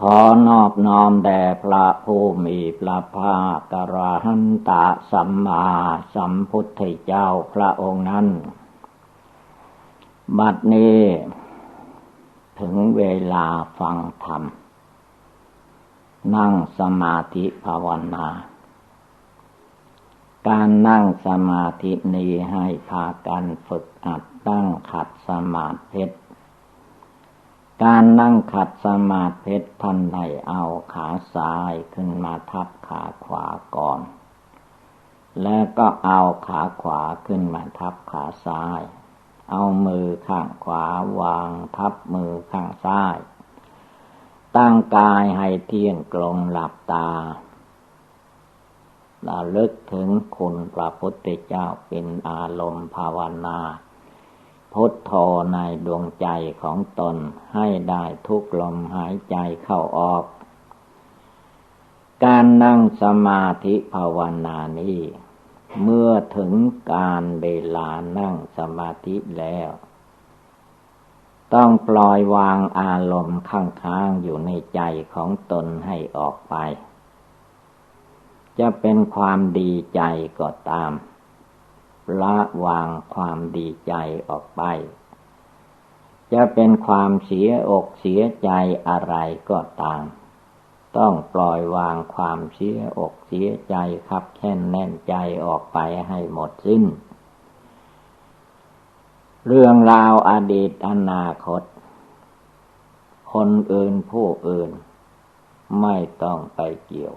ขอนอบน้อมแด่พระผู้มีพระภาคกระหันตะสัมมาสัมพุทธเจ้าพระองค์นั้น บัดนี้ ถึงเวลาฟังธรรม นั่งสมาธิภาวนา การนั่งสมาธินี้ให้พากันฝึกอัดตั้งขัดสมาธิ การนั่งขัดสมาธิท่านให้เอาขาซ้ายขึ้นมาทับขาขวาก่อน แล้วก็เอาขาขวาขึ้นมาทับขาซ้าย เอามือข้างขวาวางทับมือข้างซ้าย ตั้งกายให้เที่ยงกลงหลับตาเราลึกถึงคุณพระพุทธเจ้าเป็นอารมณ์ภาวนา พุทโธในดวงใจของตนให้ได้ทุกลมหายใจเข้าออก การนั่งสมาธิภาวนานี้ เมื่อถึงการเวลานั่งสมาธิแล้ว ต้องปล่อยวางอารมณ์ข้างๆอยู่ในใจของตนให้ออกไป จะเป็นความดีใจก็ตาม ละวางความดีใจออกไป จะเป็นความเสียอกเสียใจอะไรก็ตาม ต้องปล่อยวางความเสียอกเสียใจครับแค่นแน่นใจออกไปให้หมดสิ้น เรื่องราวอดีตอนาคต คนอื่นผู้อื่น ไม่ต้องไปเกี่ยว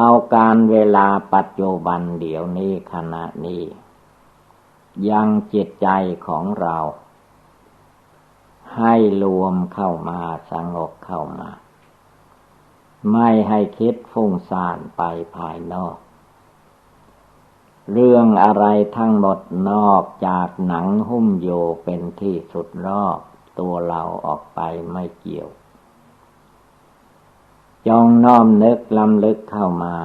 เอาการเวลาปัจจุบันเดี๋ยวนี้ขณะนี้ ยังจิตใจของเรา ให้รวมเข้ามาสงบเข้ามา ไม่ให้คิดฟุ้งซ่านไปภายนอก เรื่องอะไรทั้งหมดนอกจากหนังหุ้มโยเป็นที่สุดรอบตัวเราออกไปไม่เกี่ยว จงน้อมนึกลำลึกเข้ามา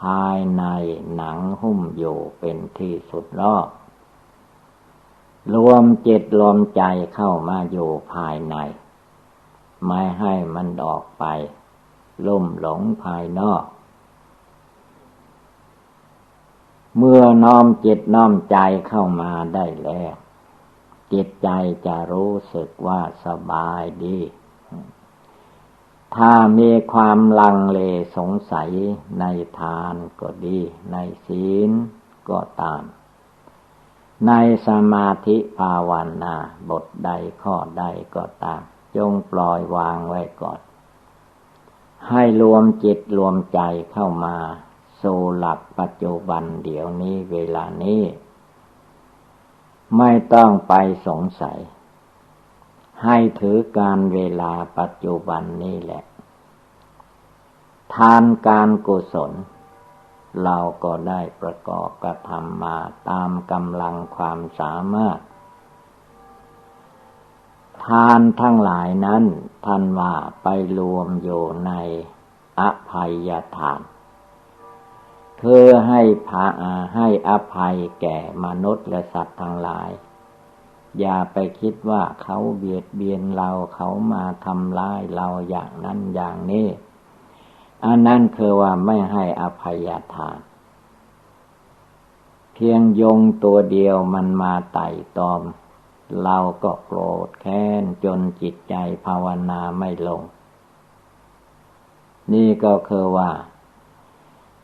ภายในหนังหุ้มอยู่เป็นที่สุดรอบรวมจิตรวมใจเข้ามาอยู่ภายใน ไม่ให้มันออกไป ลุ่มหลงภายนอก เมื่อน้อมจิตน้อมใจเข้ามาได้แล้ว จิตใจจะรู้สึกว่าสบายดี ถ้ามีความลังเลสงสัยในทานก็ดี ในศีลก็ตาม ในสมาธิภาวนาบทใดข้อใดก็ตาม จงปล่อยวางไว้ก่อน ให้รวมจิตรวมใจเข้ามาสู่หลักปัจจุบันเดี๋ยวนี้เวลานี้ ไม่ต้องไปสงสัย ให้ถือการเวลาปัจจุบันนี้แหละ ทานการกุศล เราก็ได้ประกอบกระทำมาตามกำลังความสามารถ ทานทั้งหลายนั้นท่านว่าไปรวมอยู่ในอภัยทานเพื่อให้พาให้อภัยแก่มนุษย์และสัตว์ทั้งหลาย อย่าไปคิดว่าเขาเบียดเบียนเราเขามาทำร้ายเราอย่างนั้นอย่างนี้ อันนั้นคือว่าไม่ให้อภัยทาน เพียงยงตัวเดียวมันมาไต่ตอม เราก็โกรธแค้นจนจิตใจภาวนาไม่ลง นี่ก็คือว่า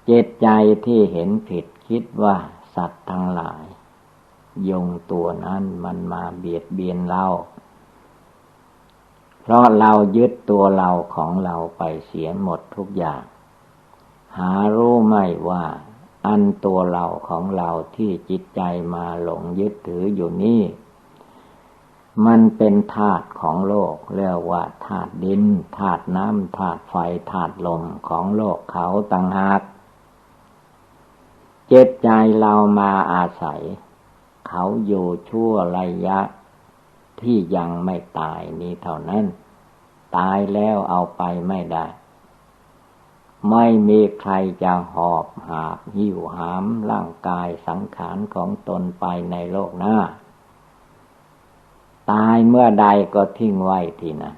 เจตใจที่เห็นผิดคิดว่าสัตว์ทั้งหลาย ยงตัวนั้นมันมาเบียดเบียนเรา เพราะเรายึดตัวเราของเราไปเสียหมดทุกอย่าง หารู้ไม่ว่า อันตัวเราของเราที่จิตใจมาหลงยึดถืออยู่นี่ มันเป็นธาตุของโลกเรียกว่าธาตุดินธาตุน้ำธาตุไฟธาตุลมของโลกเขาต่างหากเจ็บใจเรามาอาศัย เขาอยู่ชั่วระยะ ที่ยังไม่ตายนี้เท่านั้น ตายแล้วเอาไปไม่ได้ ไม่มีใครจะหอบหาบหิวหามร่างกายสังขารของตนไปในโลกหน้า ตายเมื่อใดก็ทิ้งไว้ที่นั้น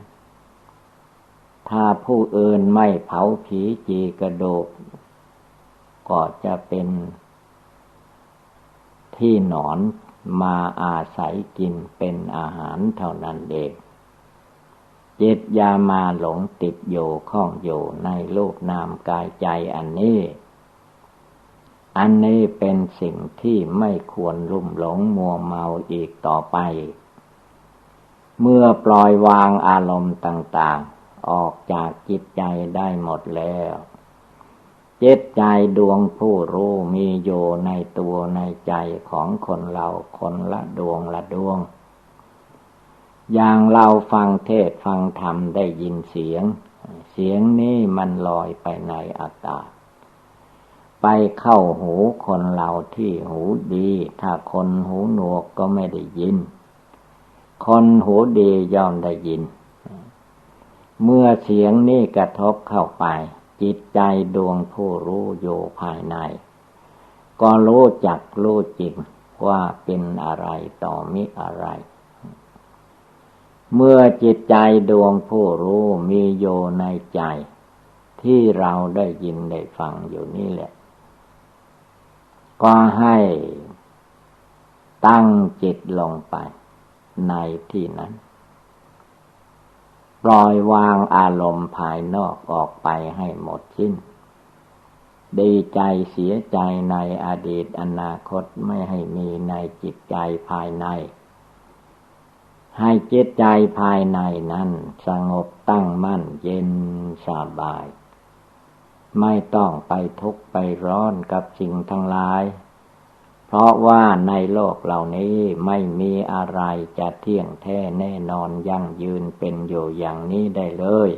ถ้าผู้อื่นไม่เผาผีจีกระโดกก็จะเป็น ที่หนอนมาอาศัยกินเป็นอาหารเท่านั้นเองจิตยามาหลงติดโยข้องโยในรูปนามกายใจอันนี้ อันนี้เป็นสิ่งที่ไม่ควรลุ่มหลงมัวเมาอีกต่อไป เมื่อปล่อยวางอารมณ์ต่าง ๆ ออกจากจิตใจได้หมดแล้ว จิตใจดวงผู้รู้มีอยู่ในตัวในใจของคนเราคนละดวงละดวง อย่างเราฟังเทศฟังธรรมได้ยินเสียง เสียงนี้มันลอยไปในอากาศไปเข้าหูคนเราที่หูดี ถ้าคนหูหนวกก็ไม่ได้ยิน คนหูดีย่อมได้ยิน เมื่อเสียงนี้กระทบเข้าไป จิตใจดวงผู้รู้อยู่ภายใน ก็รู้จักรู้จริงว่าเป็นอะไรต่อมิอะไร เมื่อจิตใจดวงผู้รู้มีโยในใจ ที่เราได้ยินได้ฟังอยู่นี่แหละ ก็ให้ตั้งจิตลงไปในที่นั้น ปล่อยวางอารมณ์ภายนอกออกไปให้หมดสิ้น ดีใจเสียใจในอดีตอนาคตไม่ให้มีในจิตใจภายใน ให้จิตใจภายในนั้นสงบตั้งมั่นเย็นสบาย ไม่ต้องไปทุกข์ไปร้อนกับสิ่งทั้งหลาย เพราะว่าในโลกเหล่านี้ไม่มีอะไรจะเที่ยงแท้แน่นอนยั่งยืนเป็นอยู่อย่างนี้ได้เลย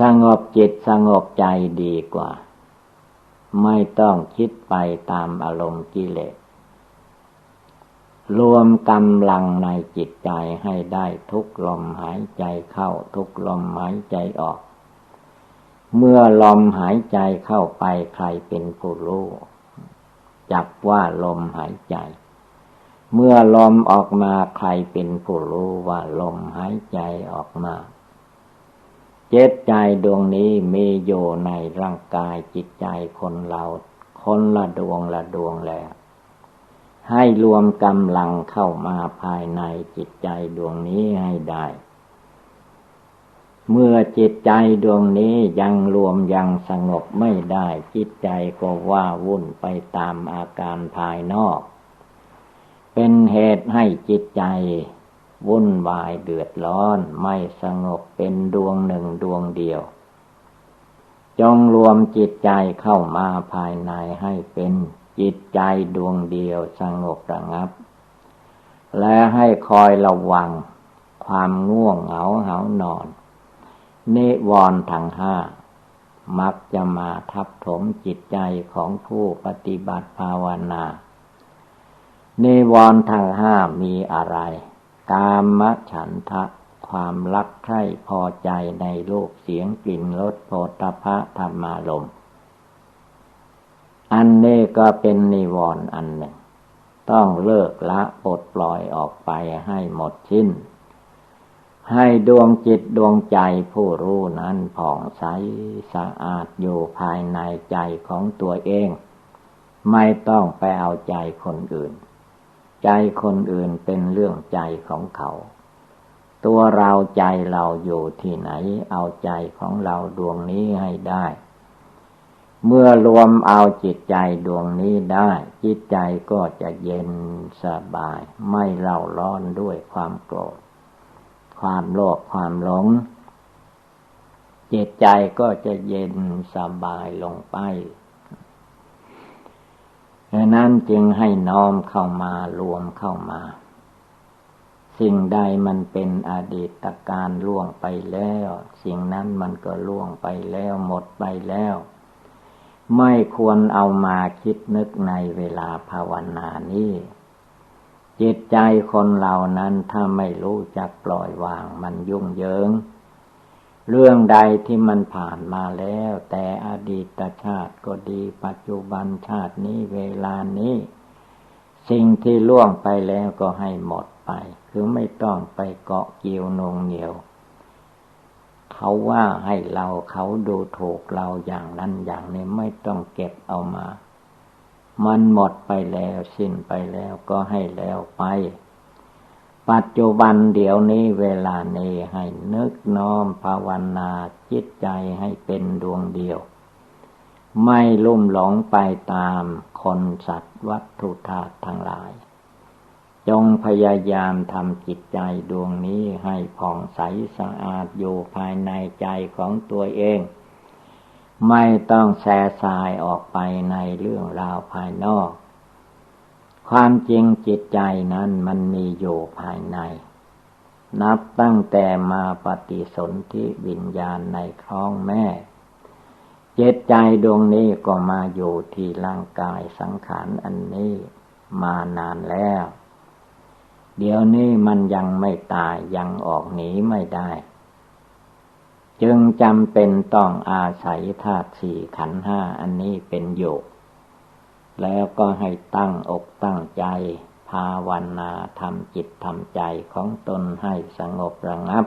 สงบจิตสงบใจดีกว่า ไม่ต้องคิดไปตามอารมณ์กิเลส รวมกำลังในจิตใจให้ได้ทุกลมหายใจเข้าทุกลมหายใจออก เมื่อลมหายใจเข้าไปใครเป็นผู้รู้ จับว่าลมหายใจ เมื่อลมออกมาใครเป็นผู้รู้ว่าลมหายใจออกมา เจตใจดวงนี้มีอยู่ในร่างกายจิตใจคนเราคนละดวงละดวงแล้ว ให้รวมกำลังเข้ามาภายในจิตใจดวงนี้ให้ได้ เมื่อจิตใจดวงนี้ยังรวมยังสงบไม่ได้ จิตใจก็ว่าวุ่นไปตามอาการภายนอก เป็นเหตุให้จิตใจ วุ่นวายเดือดร้อนไม่สงบเป็นดวงหนึ่งดวงเดียว จงรวมจิตใจเข้ามาภายในให้เป็นจิตใจดวงเดียวสงบระงับ และให้คอยระวังความง่วงเหงาเหานอน นิวรณ์ทั้งห้ามักจะมาทับถมจิตใจของผู้ปฏิบัติภาวนา นิวรณ์ทั้งห้ามีอะไร กามฉันทะความรักใคร่พอใจในโลกเสียงกลิ่นรสโผฏฐะธรรมารมอันนี้ก็เป็นนิวรณ์อันหนึ่ง ต้องเลิกละปลดปล่อยออกไปให้หมดสิ้น ให้ดวงจิตดวงใจผู้รู้นั้นผ่องใสสะอาดอยู่ภายในใจของตัวเอง ไม่ต้องไปเอาใจคนอื่น ใจคนอื่นเป็นเรื่องใจของเขา ตัวเราใจเราอยู่ที่ไหน เอาใจของเราดวงนี้ให้ได้ เมื่อรวมเอาจิตใจดวงนี้ได้ จิตใจก็จะเย็นสบาย ไม่เล่าร้อนด้วยความโกรธ ความโลภความหลง จิตใจก็จะเย็นสบายลงไปดังนั้นจึงให้น้อมเข้ามารวมเข้ามา สิ่งใดมันเป็นอดีตการล่วงไปแล้ว สิ่งนั้นมันก็ล่วงไปแล้วหมดไปแล้ว ไม่ควรเอามาคิดนึกในเวลาภาวนานี้ จิตใจคนเรานั้นถ้าไม่รู้จักปล่อยวางมันยุ่งเหยิง เรื่องใดที่มันผ่านมาแล้ว แต่อดีตชาติก็ดี ปัจจุบันชาตินี้เวลานี้ สิ่งที่ล่วงไปแล้วก็ให้หมดไป คือไม่ต้องไปเกาะเกี่ยวนงเหนียว เขาว่าให้เราเขาดูถูกเราอย่างนั้นอย่างนี้ไม่ต้องเก็บเอามา มันหมดไปแล้วสิ้นไปแล้วก็ให้แล้วไป ปัจจุบันเดี๋ยวนี้เวลานี้ให้นึกน้อมภาวนาจิตใจให้เป็นดวงเดียว ไม่ลุ่มหลงไปตามคนสัตว์วัตถุธาตุทั้งหลาย จงพยายามทำจิตใจดวงนี้ให้ผ่องใสสะอาดอยู่ภายในใจของตัวเอง ไม่ต้องแส่สายออกไปในเรื่องราวภายนอก ความจริงจิตใจนั้นมันมีอยู่ภายใน นับตั้งแต่มาปฏิสนธิวิญญาณในท้องแม่จิตใจดวงนี้ก็มาอยู่ที่ร่างกายสังขารอันนี้มานานแล้ว เดี๋ยวนี้มันยังไม่ตายยังออกหนีไม่ได้ จึงจำเป็นต้องอาศัยธาตุสี่ขันห้าอันนี้เป็นอยู่แล้วก็ให้ตั้งอกตั้งใจ ภาวนาทำจิตทำใจของตนให้สงบระงับ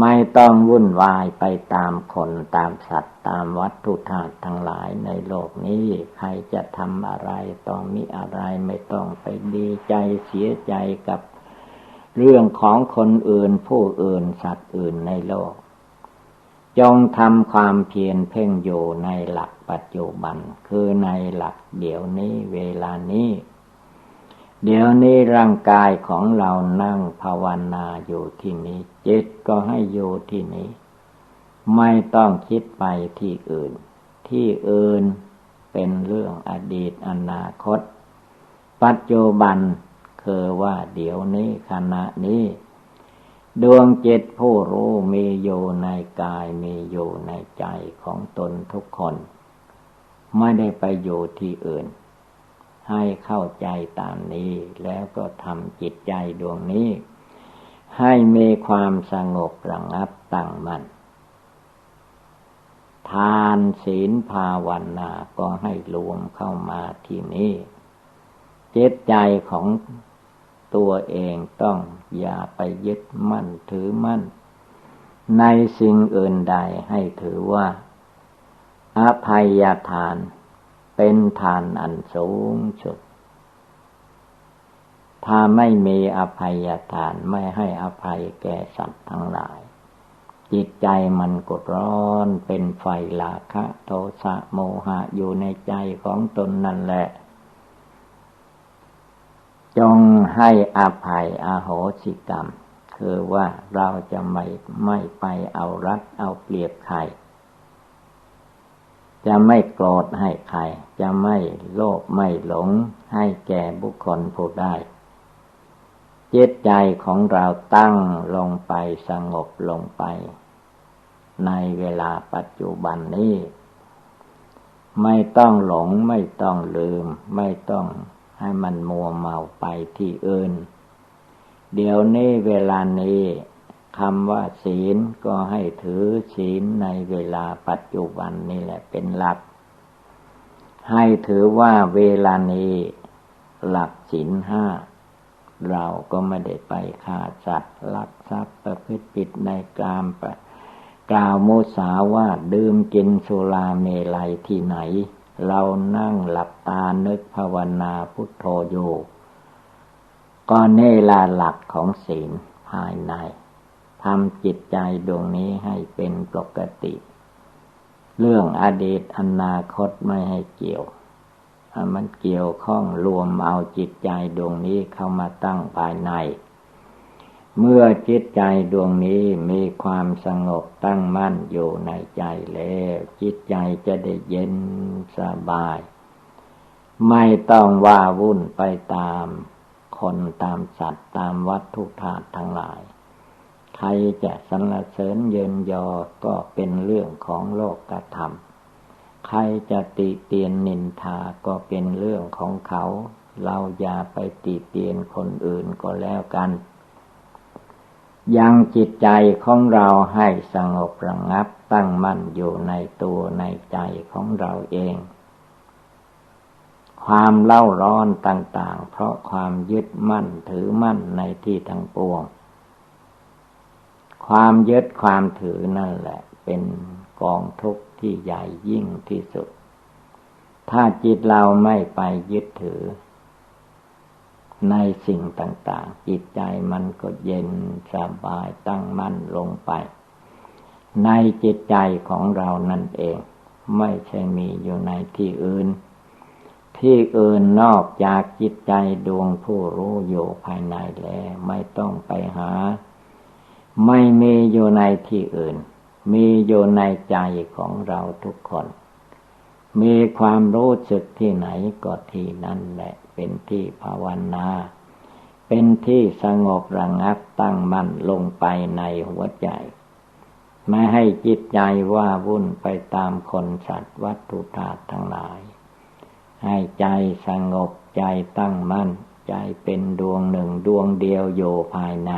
ไม่ต้องวุ่นวายไปตามคนตามสัตว์ตามวัตถุธาตุทั้งหลายในโลกนี้ ใครจะทำอะไรต้องมีอะไรไม่ต้องไปดีใจเสียใจกับเรื่องของคนอื่นผู้อื่นสัตว์อื่นในโลก จงทำความเพียรเพ่งอยู่ในหลักปัจจุบัน คือในหลักเดี๋ยวนี้เวลานี้ เดี๋ยวนี้ร่างกายของเรานั่งภาวนาอยู่ที่นี้ จิตก็ให้อยู่ที่นี้ ไม่ต้องคิดไปที่อื่น ที่อื่นเป็นเรื่องอดีตอนาคต ปัจจุบันคือว่าเดี๋ยวนี้ขณะนี้ ดวงจิตผู้รู้มีอยู่ในกายมีอยู่ในใจของตนทุกคน ไม่ได้ไปอยู่ที่อื่น ให้เข้าใจตามนี้แล้วก็ทำจิตใจดวงนี้ ให้มีความสงบระงับตั้งมัน่นทานศีลภาวนาก็ให้รวมเข้ามาที่นี้จิตใจของ ตัวเองต้องอย่าไปยึดมั่นถือมั่น ในสิ่งอื่นใดให้ถือว่า อภัยทานเป็นทานอันสูงสุด ถ้าไม่มีอภัยทานไม่ให้อภัยแก่สัตว์ทั้งหลาย จิตใจมันกดร้อนเป็นไฟลาคะ โทสะโมหะอยู่ในใจของตนนั่นแหละ จงให้อภัยอาโหสิกรรม คือว่าเราจะไม่ไม่ไปเอารัดเอาเปรียบใคร จะไม่โกรธให้ใคร จะไม่โลภไม่หลงให้แก่บุคคลผู้ได้จิตใจของเราตั้งลงไปสงบลงไป ในเวลาปัจจุบันนี้ ไม่ต้องหลงไม่ต้องลืม ไม่ต้อง ให้มันมัวเมาไปที่อื่น เดี๋ยวนี้เวลานี้คำว่าศีลก็ให้ถือศีลในเวลาปัจจุบันนี่แหละเป็นหลัก ให้ถือว่าเวลานี้หลักศีลห้า เราก็ไม่ได้ไปฆ่าสัตว์ลักทรัพย์ประพฤติผิดในกามปกล่าวโมสาว่าดื่มกินสุราเมลัยที่ไหน เรานั่งหลับตานึกภาวนาพุทโธอยู่ ก็เนลาหลักของศีลภายในทำจิตใจดวงนี้ให้เป็นปกติ เรื่องอดีตอนาคตไม่ให้เกี่ยว มันเกี่ยวข้องรวมเอาจิตใจดวงนี้เข้ามาตั้งภายใน เมื่อจิตใจดวงนี้มีความสงบตั้งมั่นอยู่ในใจแล้ว จิตใจจะได้เย็นสบาย ไม่ต้องว่าวุ่นไปตามคนตามสัตว์ตามวัตถุธาตุทั้งหลาย ใครจะสรรเสริญเยินยอก็เป็นเรื่องของโลกธรรมใใครจะติเตียนนินทาก็เป็นเรื่องของเขา เราอย่าไปติเตียนคนอื่นก็แล้วกัน ยังจิตใจของเราให้สงบระงับตั้งมั่นอยู่ในตัวในใจของเราเอง ความเล่าร้อนต่างๆ เพราะความยึดมั่นถือมั่นในที่ทั้งปวง ความยึดความถือนั่นแหละ เป็นกองทุกข์ที่ใหญ่ยิ่งที่สุด ถ้าจิตเราไม่ไปยึดถือ ในสิ่งต่าง ๆ จิตใจมันก็เย็นสบายตั้งมั่นลงไป ในจิตใจของเรานั่นเอง ไม่ใช่มีอยู่ในที่อื่น ที่อื่นนอกจากจิตใจดวงผู้รู้อยู่ภายในแล้วไม่ต้องไปหา ไม่มีอยู่ในที่อื่น มีอยู่ในใจของเราทุกคน มีความรู้สึกที่ไหนก็ที่นั่นแหละ เป็นที่ภาวนา เป็นที่สงบระงับตั้งมั่นลงไปในหัวใจ ไม่ให้จิตใจว่าวุ่นไปตามคนสัตว์วัตถุธาตุทั้งหลาย ให้ใจสงบใจตั้งมั่น ใจเป็นดวงหนึ่งดวงเดียวโยภายใน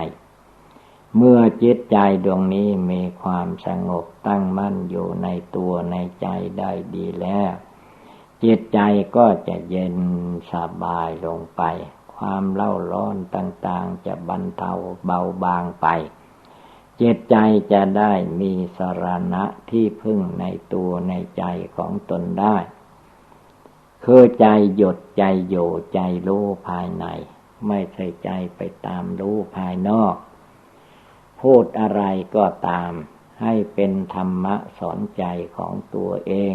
เมื่อจิตใจดวงนี้มีความสงบตั้งมั่นอยู่ในตัวในใจได้ดีแล้ว จิตใจก็จะเย็นสบายลงไป ความเล่าร้อนต่างๆ จะบรรเทาเบาบางไป จิตใจจะได้มีสรณะที่พึ่งในตัวในใจของตนได้ คือใจหยดใจโยใจรู้ภายใน ไม่ใช่ใจไปตามรู้ภายนอก พูดอะไรก็ตาม ให้เป็นธรรมะสอนใจของตัวเอง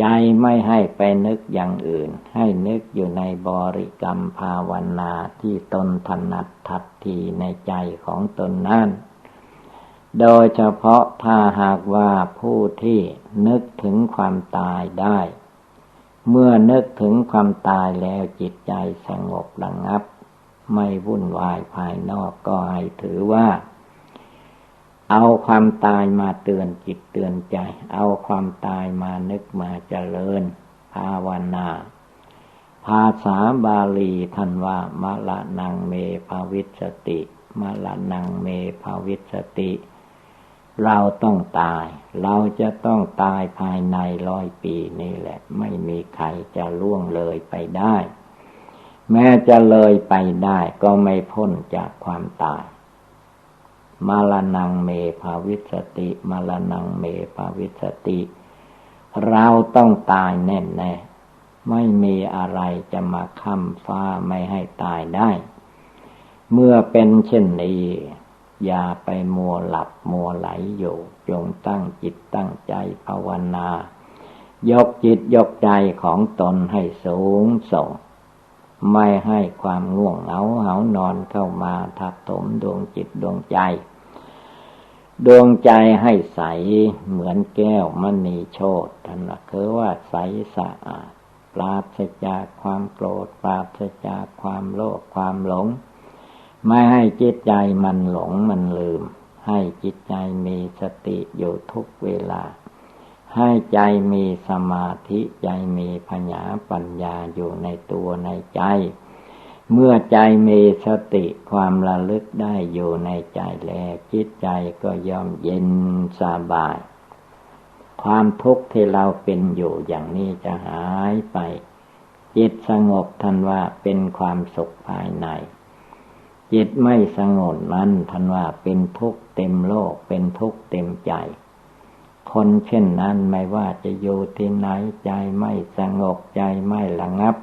ใจไม่ให้ไปนึกอย่างอื่น ให้นึกอยู่ในบริกรรมภาวนาที่ตนถนัดทัดทีในใจของตนนั่น โดยเฉพาะถ้าหากว่าผู้ที่นึกถึงความตายได้ เมื่อนึกถึงความตายแล้วจิตใจสงบระงับ ไม่วุ่นวายภายนอกก็ให้ถือว่า เอาความตายมาเตือนจิตเตือนใจ เอาความตายมานึกมาเจริญ ภาวนา ภาษาบาลีท่านว่ามะละนังเมภาวิสติมะละนังเมภาวิสติ เราต้องตาย เราจะต้องตายภายในร้อยปีนี่แหละ ไม่มีใครจะล่วงเลยไปได้ แม้จะเลยไปได้ก็ไม่พ้นจากความตาย มาลนังเมภาวิสติ มาลนังเมภาวิสติ เราต้องตายแน่แน่ไม่มีอะไรจะมาค้ำฟ้าไม่ให้ตายได้ เมื่อเป็นเช่นนี้ อย่าไปมัวหลับมัวไหลอยู่จงตั้งจิตตั้งใจภาวนา ยกจิตยกใจของตนให้สูงส่ง ไม่ให้ความง่วงเหงาเหานอนเข้ามาทับถมดวงจิตดวงใจ ดวงใจให้ใสเหมือนแก้วมณีโชตท่านคือว่าใสสะอาด ปราศจากความโกรธ ปราศจากความโลภความหลง ไม่ให้จิตใจมันหลงมันลืม ให้จิตใจมีสติอยู่ทุกเวลา ให้ใจมีสมาธิใจมีปัญญาปัญญาอยู่ในตัวในใจ เมื่อใจมีสติความระลึกได้อยู่ในใจแล้วจิตใจก็ย่อมเย็นสบาย ความทุกข์ที่เราเป็นอยู่อย่างนี้จะหายไป จิตสงบทันว่าเป็นความสุขภายใน จิตไม่สงบนั้นทันว่าเป็นทุกข์เต็มโลกเป็นทุกข์เต็มใจ คนเช่นนั้นไม่ว่าจะอยู่ที่ไหนใจไม่สงบใจไม่ระงับ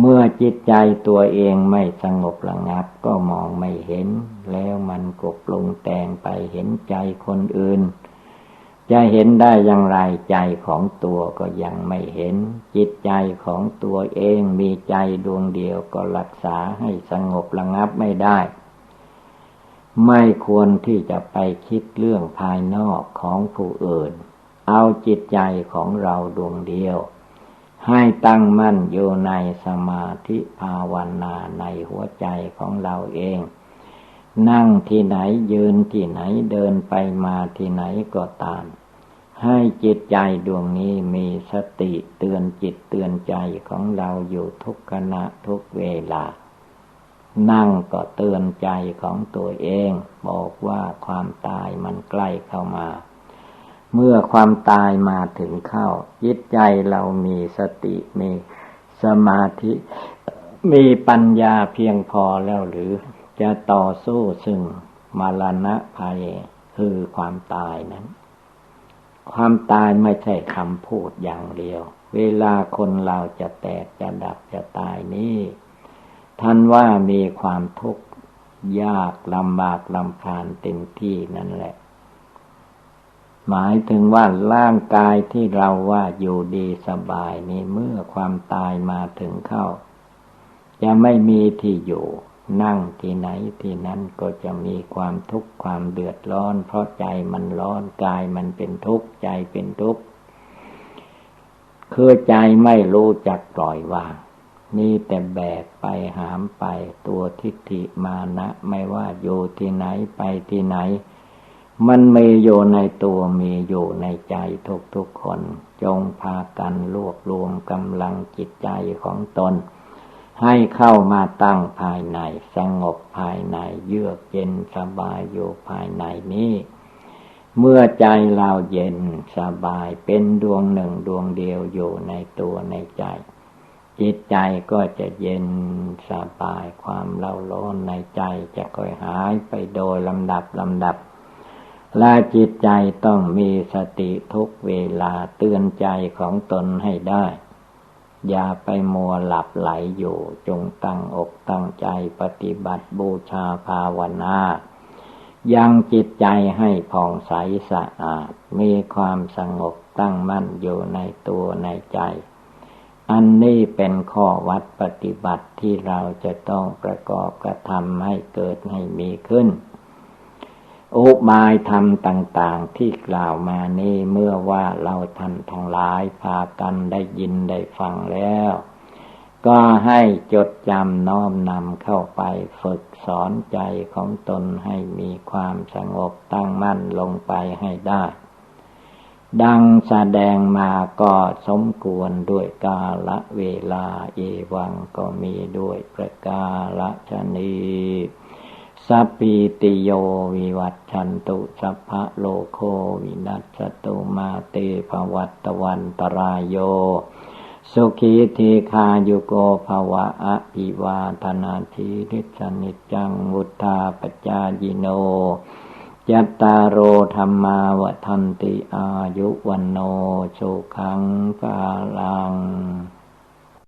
เมื่อจิตใจตัวเองไม่สงบระงับก็มองไม่เห็น แล้วมันก็ปรุงแต่งไปเห็นใจคนอื่น จะเห็นได้อย่างไรใจของตัวก็ยังไม่เห็น จิตใจของตัวเองมีใจดวงเดียวก็รักษาให้สงบระงับไม่ได้ ไม่ควรที่จะไปคิดเรื่องภายนอกของผู้อื่น เอาจิตใจของเราดวงเดียว ให้ตั้งมั่นอยู่ในสมาธิภาวนาในหัวใจของเราเอง นั่งที่ไหนยืนที่ไหนเดินไปมาที่ไหนก็ตาม ให้จิตใจดวงนี้มีสติเตือนจิตเตือนใจของเราอยู่ทุกขณะทุกเวลา นั่งก็เตือนใจของตัวเอง บอกว่าความตายมันใกล้เข้ามา เมื่อความตายมาถึงเข้า จิตใจเรามีสติมีสมาธิ มีปัญญาเพียงพอแล้วหรือจะต่อสู้ซึ่งมรณะภัยคือความตายนั้น ความตายไม่ใช่คำพูดอย่างเดียว เวลาคนเราจะแตกจะดับจะตายนี้ท่านว่ามีความทุกข์ยากลำบากลำคาญเต็มที่นั่นแหละ หมายถึงว่าร่างกายที่เราว่าอยู่ดีสบายนี้เมื่อความตายมาถึงเข้า จะไม่มีที่อยู่ นั่งที่ไหนที่นั้นก็จะมีความทุกข์ความเดือดร้อน เพราะใจมันร้อนกายมันเป็นทุกข์ใจเป็นทุกข์คือใจไม่รู้จักปล่อยวาง นี่แต่แบกไปหามไปตัวทิฏฐิมานะ ไม่ว่าอยู่ที่ไหนไปที่ไหน มันมีอยู่ในตัวมีอยู่ในใจทุกทุกคน จงพากันรวบรวมกำลังจิตใจของตน ให้เข้ามาตั้งภายใน สงบภายใน เยือกเย็นสบายอยู่ภายในนี้ เมื่อใจเราเย็นสบายเป็นดวงหนึ่งดวงเดียวอยู่ในตัวในใจ จิตใจก็จะเย็นสบายความเล่าร้อนในใจจะค่อยหายไปโดยลำดับลำดับ และจิตใจต้องมีสติทุกเวลาเตือนใจของตนให้ได้ อย่าไปมัวหลับไหลอยู่ จงตั้งอกตั้งใจปฏิบัติบูชาภาวนายังจิตใจให้ผ่องใสสะอาด มีความสงบตั้งมั่นอยู่ในตัวในใจ อันนี้เป็นข้อวัดปฏิบัติที่เราจะต้องประกอบกระทำให้เกิดให้มีขึ้น อุบายธรรมต่างๆที่กล่าวมานี้เมื่อว่าเราท่านทั้งหลายพากันได้ยินได้ฟังแล้ว ก็ให้จดจำน้อมนำเข้าไปฝึกสอนใจของตนให้มีความสงบตั้งมั่นลงไปให้ได้ ดังแสดงมาก็สมควรด้วยกาละเวลาเอวังก็มีด้วยประกาละชนี สัพพิติโยวิวัตชันตุสัพพะโลโควินัสตุมาเตภวัตวันตรายโย สุขีทีคายุโกภวะอภิวาธนาทีริสนิจังมุทธาปจายิโนยัตตาโรธรรมาวทันติอายุวันโนโชคังกาลัง